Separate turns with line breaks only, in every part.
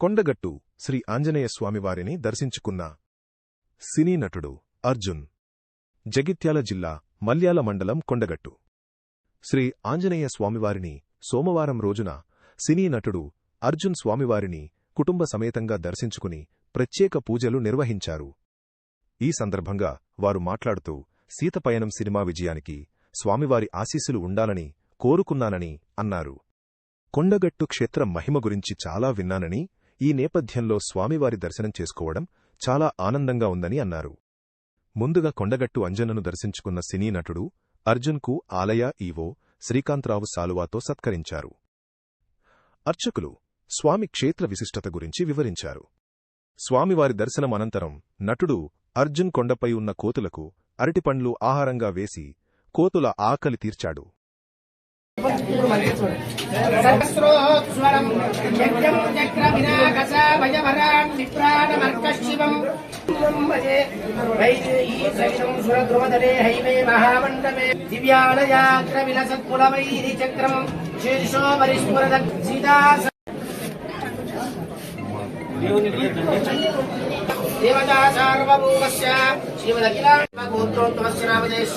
కొండగట్టు శ్రీ ఆంజనేయస్వామివారిని దర్శించుకున్న సినీ నటుడు అర్జున్. జగిత్యాల జిల్లా మల్యాల మండలం కొండగట్టు. శ్రీ ఆంజనేయ స్వామివారిని సోమవారం రోజున సినీ నటుడు అర్జున్ స్వామివారిని కుటుంబ సమేతంగా దర్శించుకుని ప్రత్యేక పూజలు నిర్వహించారు. ఈ సందర్భంగా వారు మాట్లాడుతూ సీతపయనం సినిమా విజయానికి స్వామివారి ఆశీస్సులు ఉండాలని కోరుకున్నానని అన్నారు. కొండగట్టు క్షేత్ర మహిమ గురించి చాలా విన్నానని ఈ నేపథ్యంలో స్వామివారి దర్శనం చేసుకోవడం చాలా ఆనందంగా ఉందని అన్నారు. ముందుగా కొండగట్టు అంజనను దర్శించుకున్న సినీ నటుడు అర్జున్కు ఆలయ ఈవో శ్రీకాంతరావు సాలువాతో సత్కరించారు. అర్చకులు స్వామి క్షేత్ర విశిష్టత గురించి వివరించారు. స్వామివారి దర్శనం అనంతరం నటుడు అర్జున్ కొండపై ఉన్న కోతులకు అరటిపండ్లు ఆహారంగా వేసి కోతుల ఆకలి తీర్చాడు.
సహస్రోత్స్వరం యజ్ఞం చక్రవినాకస భయవరాన్ విప్రాణమర్కశివం భజే వైదేహీ సైతం హైమే మహామండపే దివ్యాలయాగ్ర చక్రం శీర్షో పరిస్ఫురద సీతా దేవతా నామదేశ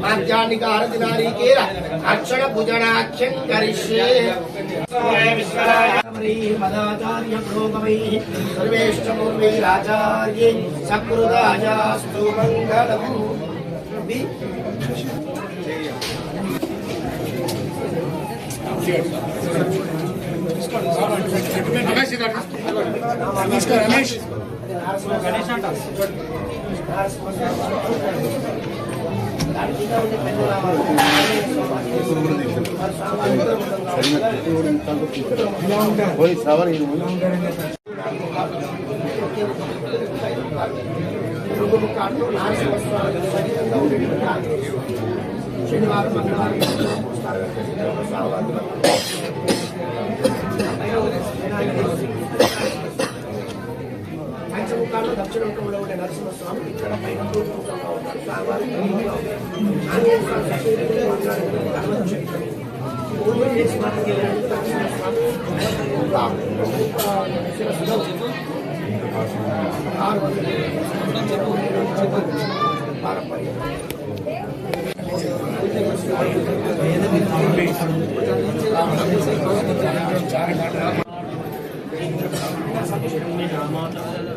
మాధ్యాహ్నిక హారతి నారీకేర అక్షర భుజనాఖ్యం కరిష్యే మదాచార్య ప్రోగమై శనివారం మంగళవారం పంచముఖాల్లో దక్షిణ ముఖంలో ఉండే నరసింహస్వామి ఇక్కడ పైన తూర్పు ముఖంలో ఉంటాడు స్వామివారి ఆంజనేయ స్వామి శక్తియుక్తంగా ఉన్నాడు హనుమంతు శక్తి. పూర్వం చేసి మనకి నరసింహస్వామి శిరస్సులో ఆరు వందల పారంపర్యం
శరమయేశ్వర్యం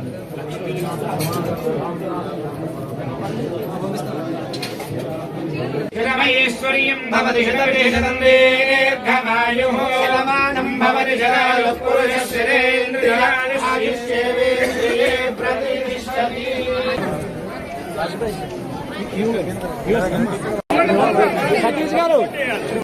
భవతి శతవిశతం దీర్ఘమాయుః శతమానం భవతి శతాయుః పురుషస్యరేంద్రియాణి ఆయుష్యేవేంద్రియే ప్రతిష్టతి